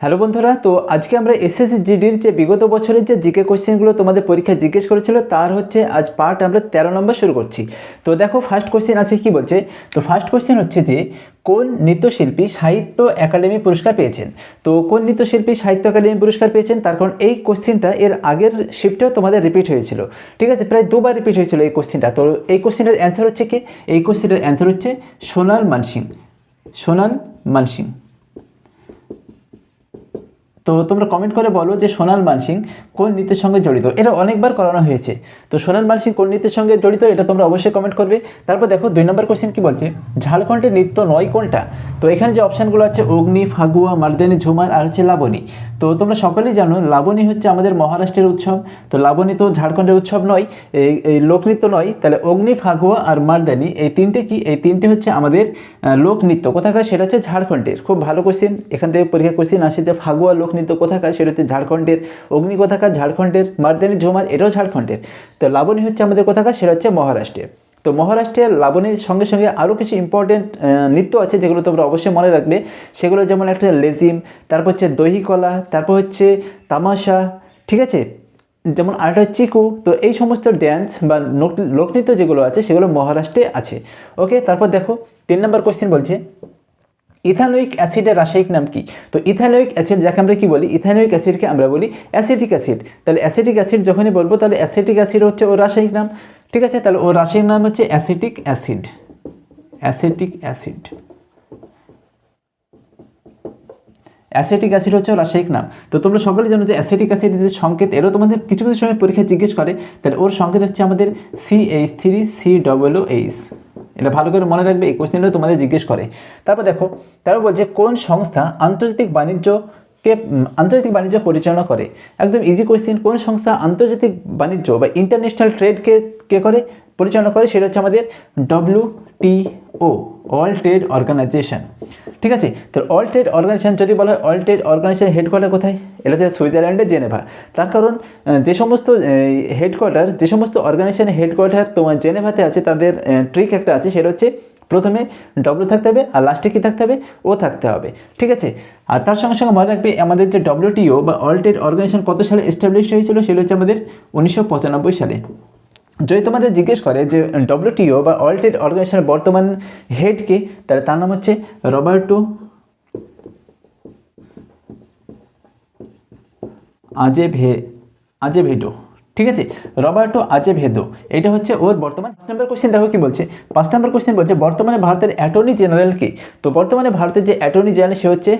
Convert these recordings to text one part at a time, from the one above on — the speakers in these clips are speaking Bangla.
হ্যালো বন্ধুরা, তো আজকে আমরা এসএসসি জিডির যে বিগত বছরের যে জিকে কোশ্চেনগুলো তোমাদের পরীক্ষায় জিজ্ঞেস করেছিল, তার হচ্ছে আজ পার্ট আমরা তেরো নম্বর শুরু করছি। তো দেখো ফার্স্ট কোশ্চেন আছে, কি বলছে? তো ফার্স্ট কোশ্চেন হচ্ছে যে, কোন নৃত্যশিল্পী সাহিত্য একাডেমি পুরস্কার পেয়েছেন? তো কোন নৃত্যশিল্পী সাহিত্য একাডেমি পুরস্কার পেয়েছেন? তার কারণ এই কোশ্চেনটা এর আগের শিফটেও তোমাদের রিপিট হয়েছিল। ঠিক আছে, প্রায় দুবার রিপিট হয়েছিল এই কোশ্চেনটা তো এই কোশ্চেনটার অ্যান্সার হচ্ছে কি? এই কোশ্চেনটার অ্যান্সার হচ্ছে সোনাল মানসিং। সোনাল মানসিং। তো তোমরা কমেন্ট করে বলো যে সোনাল মানসিং কোন নৃত্যের সঙ্গে জড়িত? এটা অনেকবার করানো হয়েছে। তো সোনাল মানসিং কোন নৃত্যের সঙ্গে জড়িত, এটা তোমরা অবশ্যই কমেন্ট করবে। তারপর দেখো, দুই নম্বর কোশ্চেন কি বলছে? ঝাড়খণ্ডের নৃত্য নয় কোনটা? তো এখানে যে অপশানগুলো আছে, অগ্নি, ফাগুয়া মার্দানি ঝুমার আর হচ্ছে লাবণী। তো তোমরা সকলেই জানো, লাবণী হচ্ছে আমাদের মহারাষ্ট্রের উৎসব। তো লাবণী তো ঝাড়খণ্ডের উৎসব নয়, এই এই লোকনৃত্য নয়। তাহলে অগ্নি, ফাগুয়া আর মার্দানি এই তিনটে কি? এই তিনটে হচ্ছে আমাদের লোকনৃত্য কোথাকার? সেটা হচ্ছে ঝাড়খণ্ডের। খুব ভালো কোশ্চেন এখান থেকে পরীক্ষা কোশ্চেন আসে যে ফাগুয়া লোকনৃত্য কোথাকার? সেটা হচ্ছে ঝাড়খণ্ডের। অগ্নি কোথাকার? ঝাড়খণ্ডের মার্দানি ঝুমার, এটাও ঝাড়খণ্ডের। তো লাবণী হচ্ছে আমাদের কোথাকার, সেটা হচ্ছে মহারাষ্ট্রের তো মহারাষ্ট্রের লাবণীর সঙ্গে সঙ্গে আরও কিছু ইম্পর্টেন্ট নৃত্য আছে যেগুলো তোমরা অবশ্যই মনে রাখবে। সেগুলো যেমন একটা লেজিম, তারপর হচ্ছে দহিকলা তারপর হচ্ছে তামাশা, ঠিক আছে? যেমন আরেকটা চিকু। তো এই সমস্ত ড্যান্স বা লোকনৃত্য যেগুলো আছে, সেগুলো মহারাষ্ট্রে আছে। ওকে তারপর দেখো, তিন নম্বর কোয়েশ্চেন বলছে ইথানোয়িক অ্যাসিডের রাসায়নিক নাম কি? তো ইথানোয়িক অ্যাসিড যাকে আমরা কি বলি? ইথানোয়িক অ্যাসিডকে আমরা বলি অ্যাসিটিক অ্যাসিড। তাহলে অ্যাসিটিক অ্যাসিড যখনই বলব, তাহলে অ্যাসিটিক অ্যাসিড হচ্ছে ওর রাসায়নিক নাম। ঠিক আছে? তাহলে ওর রাসায়নিক নাম হচ্ছে acetic acid. Acetic acid. Acetic acid হচ্ছে রাসায়নিক নাম। তো তোমরা সকলে জানো যে অ্যাসিটিক অ্যাসিড যে সংকেত, এরও তোমাদের কিছু কিছু সময় পরীক্ষায় জিজ্ঞেস করে। তাহলে ওর সংকেত হচ্ছে আমাদের C H three C double O H এটা ভালো করে মনে রাখবে, এই কোশ্চেনটা তোমাদের জিজ্ঞেস করে। তারপর দেখো, তারপর বলছে, কোন সংস্থা আন্তর্জাতিক বাণিজ্যকে কে আন্তর্জাতিক বাণিজ্য পরিচালনা করে? একদম ইজি কোয়েশ্চেন কোন সংস্থা আন্তর্জাতিক বাণিজ্য বা ইন্টারন্যাশনাল ট্রেডকে কে করে? পরিচালনা করে, সেটা হচ্ছে আমাদের ডব্লিউ টিও অল ট্রেড অর্গানাইজেশন ঠিক আছে? তো অল ট্রেড অর্গানাইজেশন যদি বলা হয় অল ট্রেড অর্গানাইজেশন হেডকোয়ার্টার কোথায়? এটা হচ্ছে সুইজারল্যান্ডের জেনেভা। তার কারণ যে সমস্ত হেডকোয়ার্টার যে সমস্ত অর্গানাইজেশনের হেডকোয়ার্টার তোমার জেনেভাতে আছে, তাদের ট্রিক একটা আছে, সেটা হচ্ছে প্রথমে ডব্লিউ থাকতে হবে, আর লাস্টে কী থাকতে হবে? ও থাকতে হবে। ঠিক আছে? আর তার সঙ্গে সঙ্গে মনে রাখবে, আমাদের যে ডব্লিউটিও বা অল ট্রেড অর্গানাইজেশন কত সালে এস্টাবলিশ হয়েছিল, সেটা হচ্ছে আমাদের উনিশশো পঁচানব্বই সালে। যদি তোমাদের জিজ্ঞেস করে যে ডব্লিউটিও বা অল ট্রেড অর্গানাইজেশনের বর্তমান হেডকে তাহলে তার নাম হচ্ছে রবার্টো আজেভে আজেভেডো ঠিক আছে? রবার্টো আজেভেদো এটা হচ্ছে ওর বর্তমান পাঁচ নম্বর কোশ্চেন দেখো কি বলছে। পাঁচ নম্বর কোশ্চেন বলছে, বর্তমানে ভারতের অ্যাটর্নি জেনারেল কে? তো বর্তমানে ভারতের যে অ্যাটর্নি জেনারেল সে হচ্ছে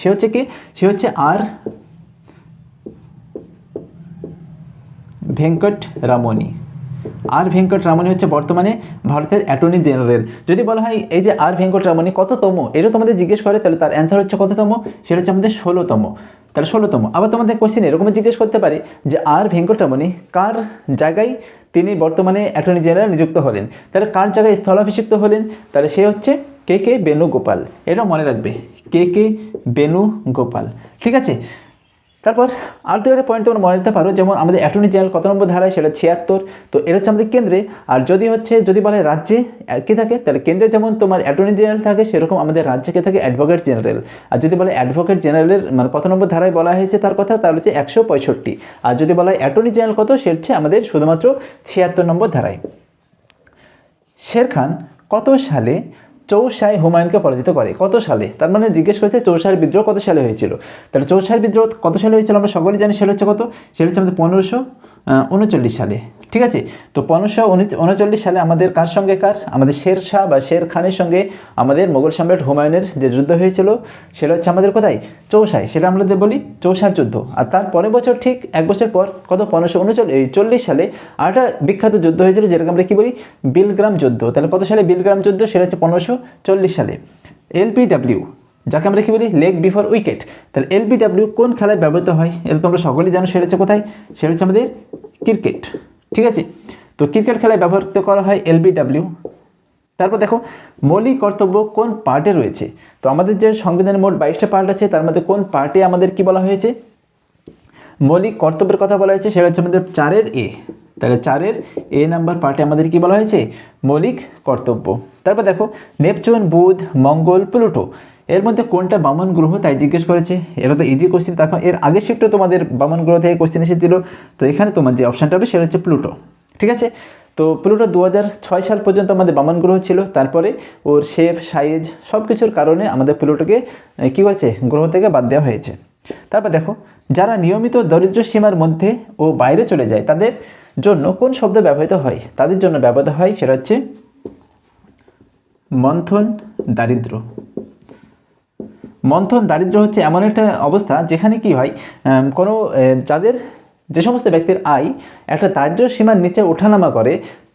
সে হচ্ছে কি? সে হচ্ছে আর ভেঙ্কট রামনি আর ভেঙ্কট রামনি হচ্ছে বর্তমানে ভারতের অ্যাটর্নি জেনারেল। যদি বলা হয় এই যে আর ভেঙ্কট রামনি কততম, এটা তোমাদের জিজ্ঞেস করে, তাহলে তার অ্যান্সার হচ্ছে কততম? সেটা হচ্ছে আমাদের ষোলোতম। তাহলে ষোলোতম। আবার তোমাদের কোশ্চেন এরকম জিজ্ঞেস করতে পারে যে আর ভেঙ্কট রামনি কার জায়গায় তিনি বর্তমানে অ্যাটর্নি জেনারেল নিযুক্ত হলেন? তাহলে কার জায়গায় স্থলাভিষিক্ত হলেন? তাহলে সে হচ্ছে কে কে বেণুগোপাল। এটাও মনে রাখবে। কে কে বেণুগোপাল। ঠিক আছে? তারপর আর দু একটা পয়েন্ট তোমরা মনে রাখতে পারো, যেমন আমাদের অ্যাটর্নি জেনারেল কত নম্বর ধারায়, সেটা ছিয়াত্তর। তো এটা হচ্ছে আমাদের কেন্দ্রে। আর যদি হচ্ছে, যদি বলে রাজ্যে কে থাকে, তাহলে কেন্দ্রে যেমন তোমার অ্যাটর্নি জেনারেল থাকে, সেরকম আমাদের রাজ্যে কে থাকে? অ্যাডভোকেট জেনারেল আর যদি বলে অ্যাডভোকেট জেনারেলের মানে কত নম্বর ধারায় বলা হয়েছে তার কথা, তাহলে হচ্ছে একশো পঁয়ষট্টি। আর যদি বলা হয় অ্যাটর্নি জেনারেল কত, সে হচ্ছে আমাদের শুধুমাত্র ছিয়াত্তর নম্বর ধারায়। শের খান কত সালে চৌসাই হুমায়ুনকে পরাজিত করে। কত সালে? তার মানে জিজ্ঞেস করেছে চৌসাইয়ের বিদ্রোহ কত সালে হয়েছিল? তাহলে চৌসাইয়ের বিদ্রোহ কত সালে হয়েছিল আমরা সকলেই জানি, সেটা হচ্ছে কত? সেটা হচ্ছে আমাদের পনেরোশো উনচল্লিশ সালে। ঠিক আছে? তো পনেরোশো উনচল্লিশ সালে আমাদের কার সঙ্গে কার? আমাদের শের শাহ বা শের খানের সঙ্গে আমাদের মোগল সম্রাট হুমায়ুনের যে যুদ্ধ হয়েছিল, সেটা হচ্ছে আমাদের কোথায়? চৌসাই সেটা আমরা বলি, চৌসার যুদ্ধ। আর তার পরের বছর ঠিক এক বছর পর, কত? পনেরোশো উনচল্লিশ চল্লিশ সালে আরেকটা বিখ্যাত যুদ্ধ হয়েছিল, যেটাকে আমরা কী বলি? বিলগ্রাম যুদ্ধ। তাহলে কত সালে বিলগ্রাম যুদ্ধ? সেটা হচ্ছে পনেরোশো চল্লিশ সালে। এলপিডাব্লিউ যাকে আমরা কি বলি? Leg before wicket. তাহলে এলবিডাব্লিউ কোন খেলায় ব্যবহৃত হয়? এটা তোমরা সকলেই জানো, সেটা হচ্ছে কোথায়? সেটা হচ্ছে আমাদের ক্রিকেট। ঠিক আছে? তো ক্রিকেট খেলায় ব্যবহৃত করা হয় এলবিডাব্লিউ। তারপর দেখো, মৌলিক কর্তব্য কোন পার্টে রয়েছে? তো আমাদের যে সংবিধানের মোট বাইশটা পার্ট আছে, তার মধ্যে কোন পার্টে আমাদের কি বলা হয়েছে? মৌলিক কর্তব্যের কথা বলা হয়েছে, সেটা হচ্ছে আমাদের চারের এ। তাহলে চারের এ নাম্বার পার্টে আমাদের কি বলা হয়েছে? মৌলিক কর্তব্য। তারপর দেখো, নেপচুন, বুধ, মঙ্গল, প্লুটো। এর মধ্যে কোনটা বামন গ্রহ তাই জিজ্ঞেস করেছে? এটা তো ইজি কোশ্চেন তারপর এর আগের শিফটে তোমাদের বামন গ্রহ থেকে কোশ্চেন এসেছিল। তো এখানে তোমার যে অপশানটা হবে, সেটা হচ্ছে প্লুটো ঠিক আছে? তো প্লুটো দু সাল পর্যন্ত আমাদের বামন গ্রহ ছিল। তারপরে ওর শেপ সাইজ সব কিছুর কারণে আমাদের প্লুটোকে কী হয়েছে? গ্রহ থেকে বাদ দেওয়া হয়েছে। তারপর দেখো, যারা নিয়মিত দরিদ্র সীমার মধ্যে ও বাইরে চলে যায়, তাদের জন্য কোন শব্দ ব্যবহৃত হয়? তাদের জন্য ব্যবহৃত হয়, সেটা হচ্ছে মন্থন দারিদ্র। মন্থন দারিদ্র হচ্ছে এমন একটা অবস্থা যেখানে কি হয় কোনো যাদের যে সমস্ত ব্যক্তির আয় একটা দারিদ্র সীমার নিচে ওঠানামা করে,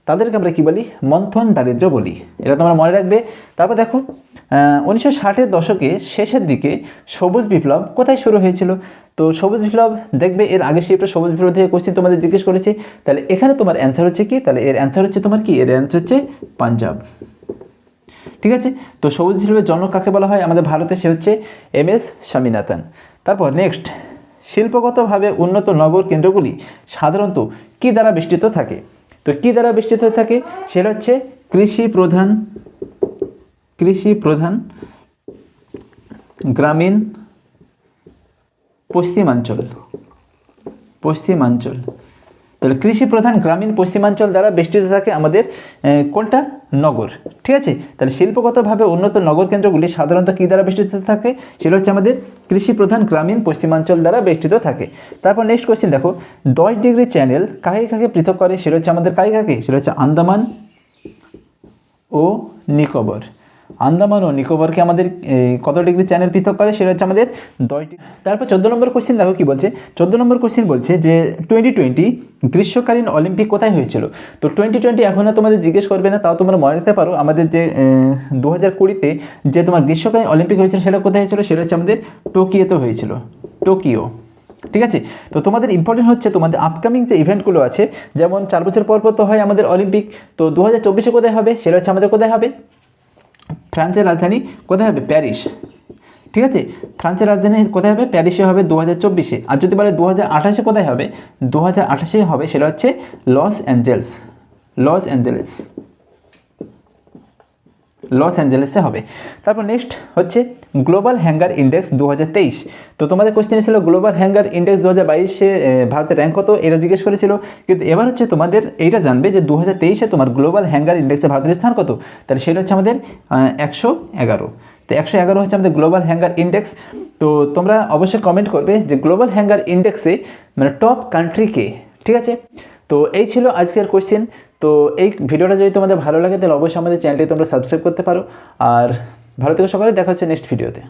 তাদেরকে আমরা কি বলি? মন্থন দারিদ্র বলি। এটা তোমরা মনে রাখবে। তারপর দেখো উনিশশো ষাটের দশকে শেষের দিকে সবুজ বিপ্লব কোথায় শুরু হয়েছিল? তো সবুজ বিপ্লব দেখবে, এর আগে শিফটে সবুজ বিপ্লব থেকে কোশ্চেন তোমাদের জিজ্ঞেস করেছি। তাহলে এখানে তোমার অ্যান্সার হচ্ছে কি? তাহলে এর অ্যান্সার হচ্ছে তোমার কি? এর অ্যান্সার হচ্ছে পাঞ্জাব। ঠিক আছে? তো সবুজ শিল্পের জনক কাকে বলা হয়? আমাদের ভারতে সে হচ্ছে এম এস স্বামীনাথন। তারপর নেক্সট শিল্পগতভাবে উন্নত নগর কেন্দ্রগুলি সাধারণত কী দ্বারা বেষ্টিত থাকে? তো কী দ্বারা বেষ্টিত থাকে? সেটা হচ্ছে কৃষি প্রধান কৃষি প্রধান গ্রামীণ পশ্চিমাঞ্চল। পশ্চিমাঞ্চল। তাহলে কৃষি প্রধান গ্রামীণ পশ্চিমাঞ্চল দ্বারা বেষ্টিত থাকে আমাদের কোনটা? নগর। ঠিক আছে? তাহলে শিল্পগতভাবে উন্নত নগর কেন্দ্রগুলি সাধারণত কী দ্বারা বেষ্টিত থাকে? সেটা হচ্ছে আমাদের কৃষি প্রধান গ্রামীণ পশ্চিমাঞ্চল দ্বারা বেষ্টিত থাকে। তারপর নেক্সট কোয়েশ্চেন দেখো। দশ ডিগ্রি চ্যানেল কাকে কাকে পৃথক করে? সেটা হচ্ছে আমাদের কাকে কাকে? সেটা হচ্ছে আন্দামান ও নিকোবর। আন্দামান ও নিকোবরকে আমাদের কত ডিগ্রি চ্যানেল পৃথক করে? সেটা হচ্ছে আমাদের দশ ডিগ্রি তারপর চোদ্দ নম্বর কোশ্চেন দেখো কি বলছে? চোদ্দ নম্বর কোশ্চেন বলছে যে টোয়েন্টি টোয়েন্টি গ্রীষ্মকালীন অলিম্পিক কোথায় হয়েছিল? তো টোয়েন্টি টোয়েন্টি এখনও তোমাদের জিজ্ঞেস করবে না, তাও তোমরা মনে রাখতে পারো। আমাদের যে দু হাজার কুড়িতে যে তোমার গ্রীষ্মকালীন অলিম্পিক হয়েছিল, সেটা কোথায় হয়েছিল? সেটা হচ্ছে আমাদের টোকিওতে হয়েছিল। টোকিও। ঠিক আছে? তো তোমাদের ইম্পর্টেন্ট হচ্ছে তোমাদের আপকামিং যে ইভেন্টগুলো আছে, যেমন চার বছর পর পর তো হয় আমাদের অলিম্পিক, তো দু হাজার চব্বিশে কোথায় হবে? সেটা হচ্ছে আমাদের কোথায় হবে? ফ্রান্সের রাজধানী কোথায় হবে? প্যারিস। ঠিক আছে? ফ্রান্সের রাজধানী কোথায় হবে? প্যারিসে হবে দু হাজার চব্বিশে। আর যদি বলে দু হাজার আঠাশে কোথায় হবে? দু হাজার আঠাশে হবে, সেটা হচ্ছে Los Angeles. Los Angeles. Loss অ্যাঞ্জেলেসে হবে। তারপর নেক্সট হচ্ছে গ্লোবাল হ্যাঙ্গার ইন্ডেক্স দু হাজার তেইশ। তো তোমাদের কোশ্চেন ছিল গ্লোবাল হ্যাঙ্গার ইন্ডেক্স দু হাজার বাইশে ভারতের র্যাঙ্ক কত? এটা জিজ্ঞেস করেছিল। কিন্তু এবার হচ্ছে তোমাদের এইটা জানবে যে দু হাজার তেইশে তোমার গ্লোবাল হ্যাঙ্গার ইন্ডেক্সে ভারতের স্থান কত? তাহলে সেটা হচ্ছে আমাদের একশো এগারো। তো একশো এগারো হচ্ছে আমাদের গ্লোবাল হ্যাঙ্গার ইন্ডেক্স তো তোমরা অবশ্যই কমেন্ট করবে যে গ্লোবাল হ্যাঙ্গার ইন্ডেক্সে মানে টপ কান্ট্রি কে? ঠিক আছে? তো এই ছিল আজকের কোশ্চেন তো এই ভিডিওটা যদি তোমাদের ভালো লাগে, তাহলে অবশ্যই আমাদের চ্যানেলটি তোমরা সাবস্ক্রাইব করতে পারো। আর থেকে সকালে, দেখা হচ্ছে নেক্সট ভিডিওতে